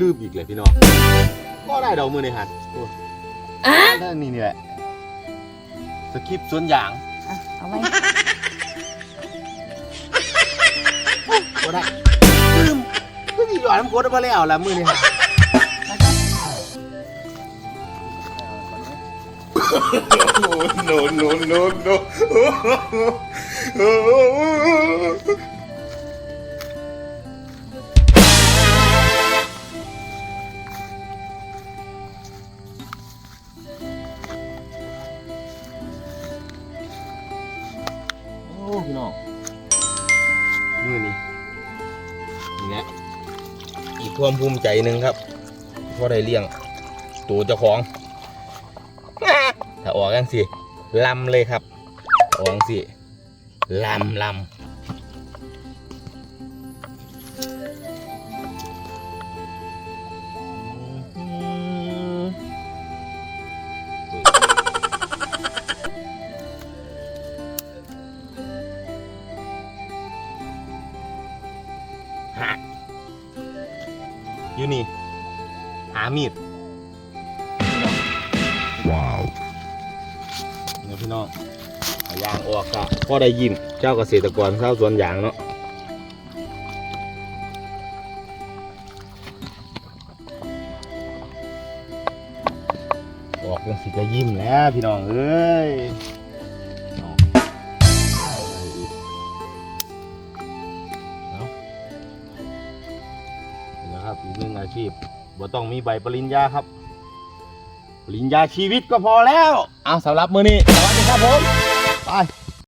ลืมอีกเลยพี่น้องก็ได้ดอกมือในหัดโอ้ได้นี่นี่แหละสคริปต์สวนยางอะเอาไว้ก็ได้ลืมก็มีหยอดน้ำโคตรมาแล้วละมือในหัด no no no no โอ้ พี่น้องมือนี่นี่นะอีกความภูมิใจหนึ่งครับพอได้เลี้ยงตัวเจ้าของ ถ้าออกกันสิลำเลยครับออกสิลำลำ ฮะอยู่นี่ หามีดเนี่ยพี่น้องเอายางออกครับพ่อได้ยินเจ้าเกษตรกรเข้าสวนยางเนาะออกยังสิจะยิ้มแล้วพี่น้องเอ้ย นี่นะครับอีกหนึ่งอาชีพบ่ต้องมีใบปริญญาครับ ปริญญาชีวิตก็พอแล้ว เอาสำหรับมือนี้สวัสดีครับผม ไป